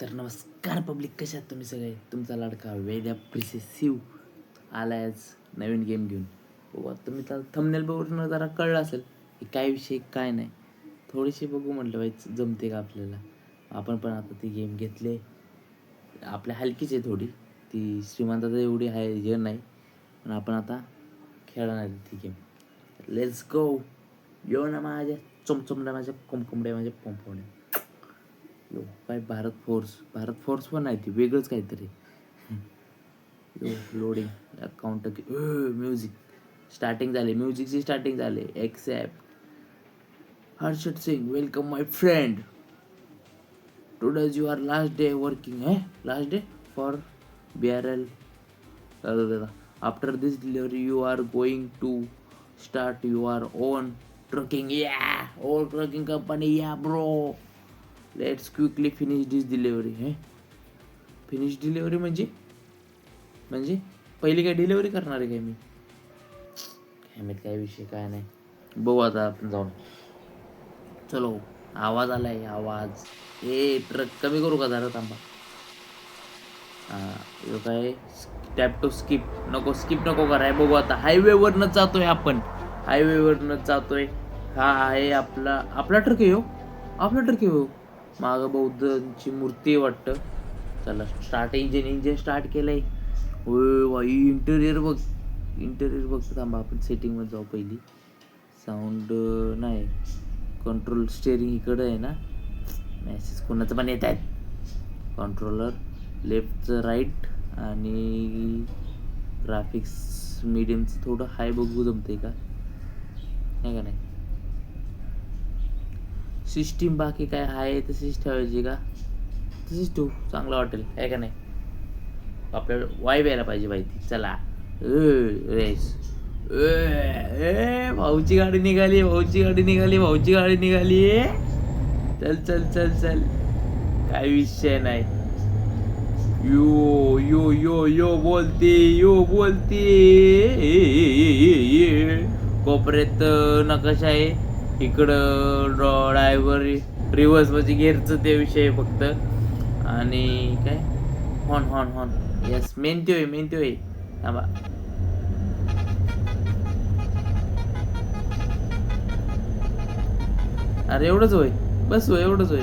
तर नमस्कार पब्लिक कशात तुम्ही सगळे? तुमचा लाडका वेद्या प्रिसेसिव आला आज नवीन गेम घेऊन. बघू तुम्ही त्याला थंबनेल बघून जरा कळलं असेल की काय विषय काय नाही. थोडीशी बघू म्हटलं बाई जमते का आपल्याला? आपण पण आता ती गेम घेतले. आपल्या हलकीच आहे थोडी. ती श्रीमंताचं एवढी आहे हे नाही. पण आपण आता खेळणार ती गेम लेट्स गो येऊ ना माझ्या चमचमड्या माझ्या कुमकुमड्या माझ्या पोंपोड्या यो काय भारत फोर्स भारत फोर्स पण आहे ती वेगळंच काहीतरी. Yo loading account music starting झाले म्युझिकची स्टार्टिंग झाले. Except Harshad Singh welcome my friend today's you are last day working है last day for B R L after this delivery you are going to start your own trucking या own trucking company या bro let's quickly finish this delivery हे finish delivery म्हणजे? म्हणजे? पहिली काय delivery करणार आहे काय मी? काय माहीत काय विषय काय नाही. बघू आता आपण जाऊन. चलो आवाज आलाय आवाज. ए ट्रक कमी करू का जरा थांबा. हा काय? टॅप टू स्किप नको स्किप नको कराय. बघू आता. हायवेवरनं जातोय आपण. हायवेवरनं जातोय. हा आहे आपला आपला ट्रक आहे हो. आपला ट्रक आहे हो. मागं बौद्धांची मूर्ती आहे वाटतं. चला स्टार्ट इंजिन इंजिन स्टार्ट केलंय. वाई इंटेरियर बघ. इंटेरियर बघ थांबा आपण सेटिंगमध्ये जाऊ पहिली. साऊंड नाही. कंट्रोल स्टेअरिंग इकडं आहे ना. मॅसेज कोणाचं पण येत आहेत. कंट्रोलर लेफ्टचं राईट आणि ग्राफिक्स मिडियमचं थोडं हाय बघू जमते का? नाही का नाही? सिस्टीम बाकी काय आहे तशीच ठेवायची का? तशीच ठेवू चांगलं वाटेल आहे का नाही? आपल्याला वाईब यायला पाहिजे माहिती चला. रेस. ए भाऊची गाडी निघाली भाऊची गाडी निघाली भाऊची गाडी निघाली. चल चल चल चल. काय विषय नाही. यो यो यो यो बोलते यो बोलते. कोपऱ्यात नकाशा आहे. इकडं ड्रायव्हर रिव्हर्स म्हणजे गेअरचं ते विषय फक्त. आणि काय? हॉन हॉन हॉन येस मेहनती त्यो आहे मेन आहे थांबा. अरे एवढंच होय बस होय एवढंच होय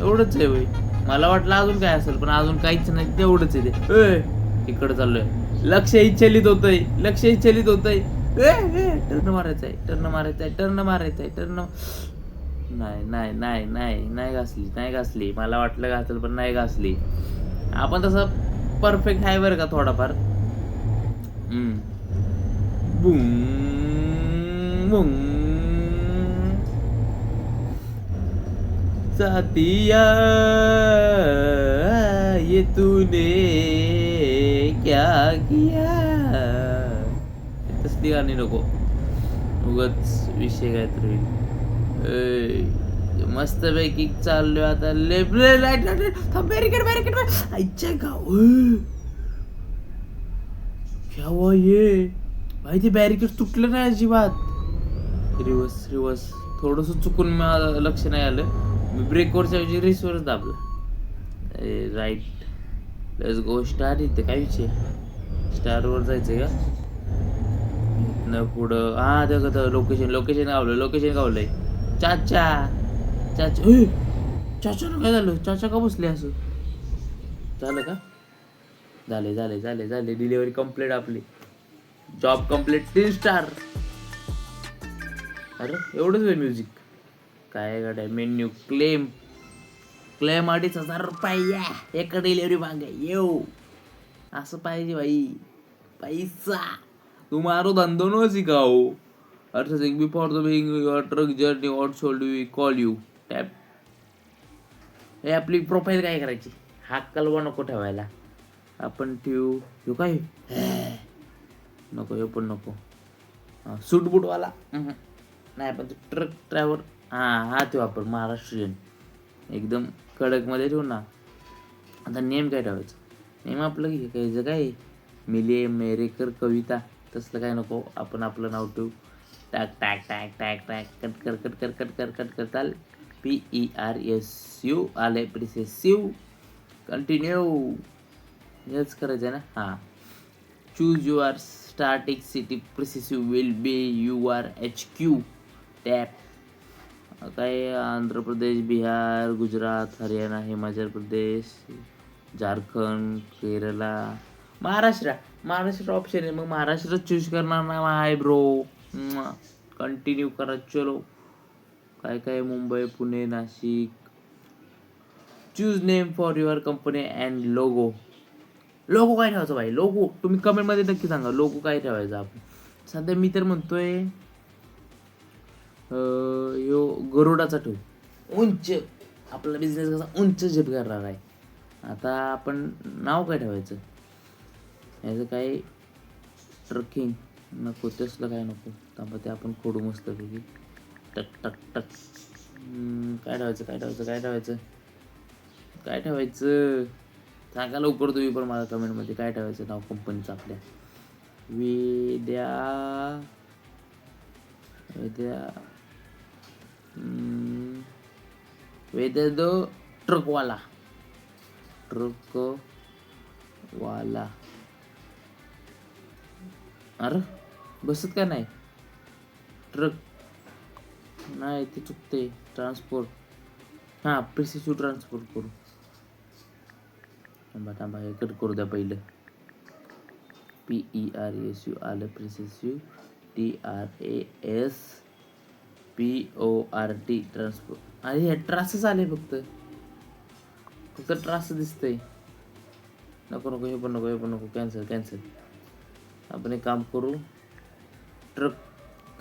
एवढंच आहे होय मला वाटलं अजून काय असेल पण अजून काहीच नाही तेवढंच आहे ते. ए, इकडं चाललोय. लक्ष इच्छलित होतंय लक्ष इच्छलित होतंय. टर्न मारायचं आहे टर्न मारायचंय आहे टर्न मारायचंय आहे टर्न नाही नाही नाही नाही नाही घासली नाही घासली. मला वाटलं घासल पण नाही घासली. आपण तसं परफेक्ट आहे बरं का थोडाफार. हम्म. बुंग, बुंग. साथिया ये तूने क्या किया? तसली गाणी नको. उगच विषय काय तर मस्त पैकी चाललोय आता. लेफ्ट लाइट बॅरिकेड बॅरिकेड आईच्या गाव केव्हा ये भाई ते बॅरिकेड तुटलं नाही अजिबात. Reverse reverse. थोडंसं चुकून मला लक्ष नाही आलं. मी ब्रेकवरच्या ऐवजी रेसवरच दाबलं. राईट लेट्स गो स्टार इथे काय विषय? स्टारवर जायचं का? तिथनं पुढं. हा ते लोकेशन लोकेशन गावलं लोकेशन गावलंय. चाचा चाचा ए, चाचानं काय झालं? चाचा का बसले असं? झालं का? झाले झाले झाले झाले. डिलिव्हरी कंप्लीट आपली. जॉब कंप्लीट तीन स्टार अरे एवढंच आहे म्युझिक काय गाड्या मेन्यू क्लेम क्लेम अडीच हजार रुपये. एका डिलिव्हरी मागे. येऊ असं पाहिजे भाई पैसा. तुम्हारो धंदो न सिखाओ। अर्थ Singh before the being your truck journey what should we call you. Tap हे आपली प्रोफाईल काय करायची? हा कलवा नको ठेवायला. आपण ठेवू. ह्यो काय? नको हे पण नको. सूट बूटवाला. नाही पण ट्रक ड्रायव्हर हां हा ते वापर महाराष्ट्रीयन. एकदम कडकमध्ये ठेवू ना. आता नेम काय ठेवायचं? नेम आपलं काय काय? मिले मेरेकर कविता. तसलं काय नको आपण आपलं नाव ठेवू. टॅक टॅक टॅक टॅक टॅक. कट कर कट कर कट कर कट कर. चाल P E R S U आले प्रिसेसिव कंटिन्यू हेच करायचं आहे ना? हां. Choose your starting city प्रिसेसिव will be your H Q tap काय आंध्र प्रदेश बिहार गुजरात हरियाणा हिमाचल प्रदेश झारखंड केरला. महाराष्ट्र. महाराष्ट्र ऑप्शन आहे. मग महाराष्ट्र चूज करणार ना आहे ब्रो कंटिन्यू करा. चलो. काय काय? Mumbai Pune Nashik. Choose name for your company and logo logo काय ठेवायचं भाई? लोगो तुम्ही कमेंटमध्ये नक्की सांगा. लोगो काय ठेवायचा आपण? सध्या मी तर म्हणतोय यो गरुडाचा ठेवू. उंच. आपला बिझनेस कसा उंच झेप करणार आहे. आता आपण नाव काय ठेवायचं? याचं काय ट्रकिंग नको तसलं काय नको. त्यामुळे ते आपण खोडू मस्त टक टक टक. काय ठेवायचं काय ठेवायचं काय ठेवायचं? काय ठेवायचं? सांगा लवकर तुम्ही पण मला कमेंटमध्ये काय ठेवायचं नाव कंपनीचं आपल्या. विद्या विद्या. हम्म, वेद्या द ट्रकवाला ट्रक वाला. अरे बसत का नाही? ट्रक. नाही ते चुकते ट्रान्सपोर्ट. हां प्रिसिसिव्ह ट्रान्सपोर्ट करू. थांबा थांबा हे कट करू द्या पहिलं. P E R S U आलं प्रिसिसिव्ह T R A S P O R T transport. अरे हे ट्रासच आले फक्त. फक्त ट्रास दिसतंय. नको नको हे पण नको हे पण नको कॅन्सल कॅन्सल. आपण एक काम करू ट्रक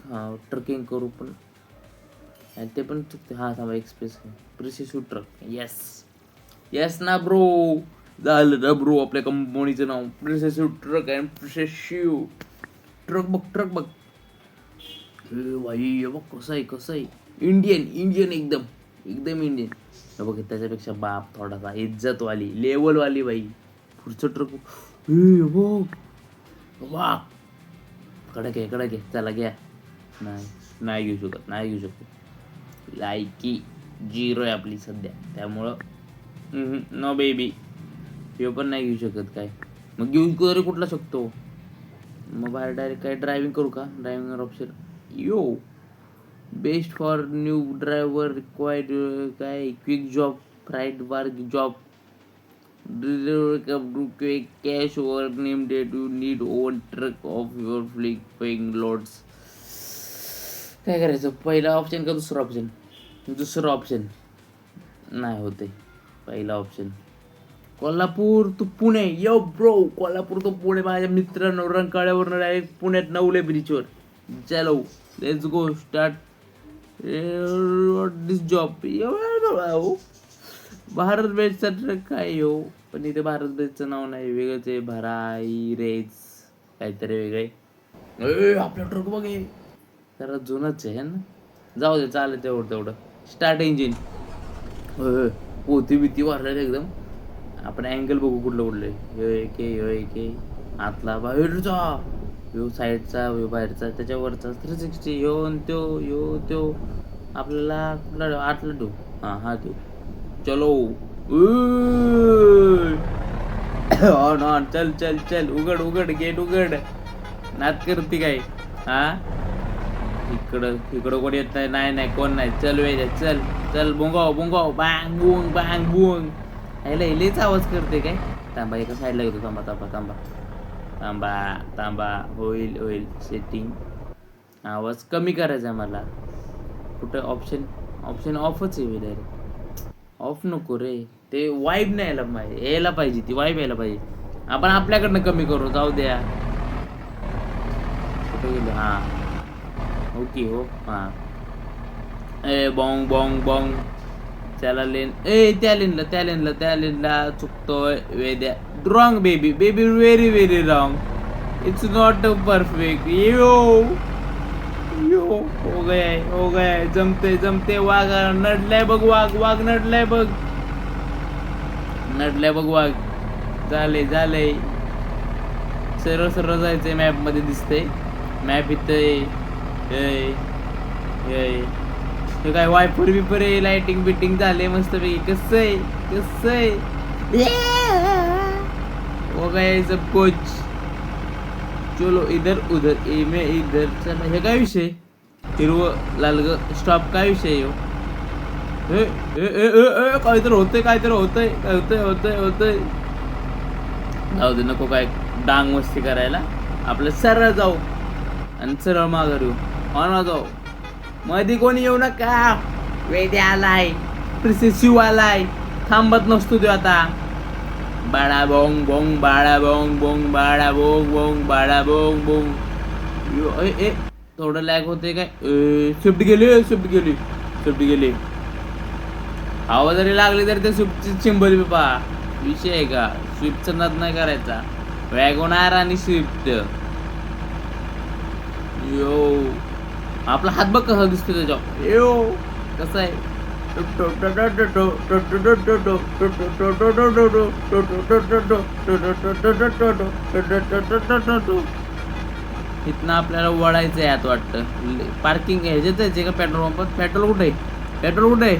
हां ट्रकिंग करू पण. आणि ते पण चुकते हां थांबा एक्सप्रेस प्रिसिसिव्ह ट्रक येस येस ना ब्रो झालं ना ब्रो आपल्या कंपनीचं नाव. प्रिसेसिव्ह ट्रक अँड प्रिसेसिव्ह ट्रक बघ ट्रक बघ. ए भाई बघ कसं आहे कसं आहे. इंडियन इंडियन एकदम. एकदम इंडियन बघ त्याच्यापेक्षा बाप थोडासा इज्जतवाली लेवलवाली बाई. पुढचं ट्रक बघ. वा. कडक आहे कडक आहे. चला घ्या. नाही नाही घेऊ शकत नाही घेऊ शकत. लायकी झिरो आहे आपली सध्या. त्यामुळं नो बेबी हे पण नाही घेऊ शकत काय. मग घेऊन तरी कुठला शकतो? मग बाहेर डायरेक्ट काय ड्रायव्हिंग करू का? Driving option yo. Best for new driver required काय? Quick job freight work job quick cash or name that you need own truck of your flick paying loads काय करायचं? पहिला ऑप्शन का दुसरा ऑप्शन दुसरं ऑप्शन नाही होते. पहिला option Kolhapur to Pune. Yo bro Kolhapur to Pune. माझ्या मित्रांनो रंकाळ्यावरनं डायरेक्ट पुण्यात नवले ब्रिजवर चलो let's go start this job Bharat बेटचा truck काय हो. पण इथे भारत बेटचं नाव नाही. वेगळंच आहे. भराई रेज काहीतरी वेगळे. आपला ट्रक बघ. जरा जुनच आहे ना. जाऊ दे चालेल तेवढं तेवढं. स्टार्ट इंजिन पोती बिती वाढलेलं एकदम. आपण अँगल बघू कुठलं कुठलं ह्यो एक ह्यो एक आतला बाहेरचा. ह्यो साईडचा ह्यो बाहेरचा. त्याच्यावरचा थ्री सिक्स्टी ह्यो आणि त्यो ह्यो त्यो. आपल्याला कुठला? आतला ठेवू. हां हा ठेवू. चलो। ऑन ऑन चल चल चल. उघड उघड गेट उघड. नात करते काय? हा? इकडं इकडं कोण येत नाही? नाही नाही कोण नाही? चल वेळ चल चल बुंगाव बुंगाव. बांग बुंग बांग बुंग. ह्याला इलेच आवाज करते काय? थांबा एका साईडला घेतो थांबा थांबा थांबा. थांबा थांबा. होईल होईल. सेटिंग आवाज कमी करायचा मला. कुठं? ऑप्शन ऑप्शन ऑफच आहे डायरेक्ट ऑफ नको रे. ते वाईब नाही यायला पाहिजे. यायला पाहिजे ती वाईब यायला पाहिजे. आपण आपल्याकडनं कमी करू. जाऊ द्या. कुठं गेलो? हां. ओके हो. हां. ए बॉंग बॉंग बॉंग त्याला लेन ए त्या लेनला त्या लेनला त्या लेनला चुकतोय. वेद्या wrong baby baby very very wrong it's not perfect yo हो गया हो गया जमते जमते वाघ नडलाय बघ वाघ वाघ नडलाय बघ। नडलाय बघ वाघ। झाले झाले सरळ सरळ जायचंय मॅपमध्ये दिसतंय. मॅप इथं ये, हे काय वायफर बिफर आहे लाइटिंग बिटिंग झाले मस्त पैकी कस आहे कस आहे? हो गए सब कुछ. चलो इधर उधर. ए में इधर. चला हे काय विषय? हिरवं लालग स्टॉप काय विषय आहे हो? काहीतरी होतंय काहीतरी होतंय काय होतंय होतंय होतंय. जाऊ दे नको काय डांग मस्ती करायला. आपलं सरळ जाऊ आणि सरळ माघार येऊ. हो जाऊ. मध्ये कोणी येऊ नका. वेदे आलाय शिव आलाय. थांबत नसतो तो आता. बाळा बोंग बोंग बाळा बोंग बोंग बाळा बोंग बोंग बाळा बोंग बोंग. ए ए थोडं लॅग होते काय? स्विफ्ट गेली स्विफ्ट गेली स्विफ्ट गेली. हवा जरी लागली तरी ते स्विफ्टची चिंबल बिपा विषय आहे का? स्विफ्टचा नाद नाही करायचा. वॅगोनार आणि स्विफ्ट यो. आपला हात बघ कसा दिसतो त्याच्यावर. यो. कसा आहे? इथनं आपल्याला वळायचं आहे आत वाटतं पार्किंग ह्याच्यात जायचे का पेट्रोल पंपात पेट्रोल कुठे? आहे पेट्रोल कुठे? आहे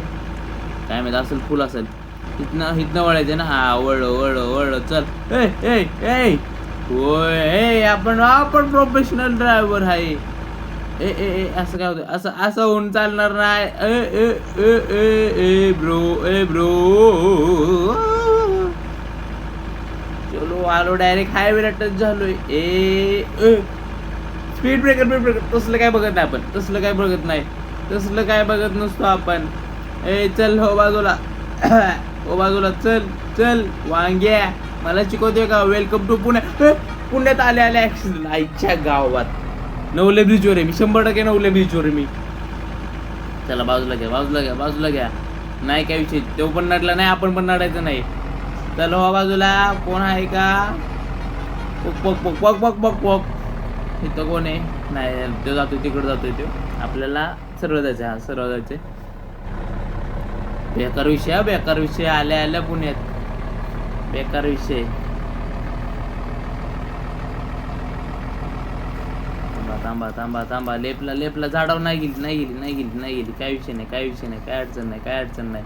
काय माहिती असेल फुल असेल. इथनं इथनं वळायचं ना? हा वळ वळ वळ चल. ए ए ए! होय ए आपण आपण प्रोफेशनल ड्रायव्हर आहे. ए ए ए असं काय होतं? असं असं होऊन चालणार नाही. ए ए ए ए ए ब्रो ए ब्रो चलो आलो डायरेक्ट हायवेला टच झालोय. ए ए. स्पीड ब्रेकर स्पीड ब्रेकर तसलं काय बघत नाही आपण. तसलं काय बघत नाही. तसलं काय बघत नसतो आपण. ए चल हो बाजूला. हो बाजूला. चल चल. वांग्या. मला शिकवतोय का? Welcome to Pune. पुण्यात आले आले. ॲक्सिडेंट आईच्या गावात. नवले ब्रिजवर आहे मी. शंभर टक्के नवले ब्रिजवर आहे मी. चला बाजूला घ्या बाजूला घ्या बाजूला घ्या. नाही काय विषय. तो पण नडला नाही आपण पण नडायचं नाही. चल हो बाजूला. कोण आहे का? पक पक पक पक पक पक पक. इथं कोण आहे? नाही तो जातो तिकडे जातोय तो. आपल्याला सरळ जायचं हा सरळ जायचंय बेकार विषय बेकार विषय. आल्या आल्या पुण्यात. बेकार विषय. थांबा थांबा थांबा थांबा. लेपला लेपला झाडावर नाही गेली नाही गेली नाही गेली नाही गेली. काय विषय नाही काय विषय नाही काय अडचण नाही काय अडचण नाही.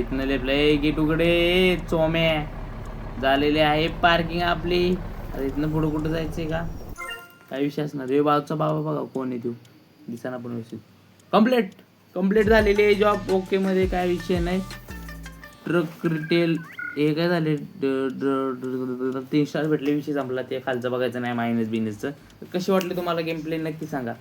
इथनं लेपला. ए गेट उघडे चोम्या. झालेले आहे पार्किंग आपली. इथनं पुढं कुठं जायचंय का? काय विषय असणार रे बाजूचा बाबा बघा कोण आहे तू. दिसाना पण व्यवस्थित. कंप्लीट कंप्लीट झालेली आहे जॉब ओके मध्ये काय विषय नाही. ट्रक रिटेल हे काय झाले? तीन स्टार भेटले विषय संपला. ते खालचं बघायचं नाही मायनस बिनसचं. कशी वाटली तुम्हाला गेम प्ले नक्की सांगा.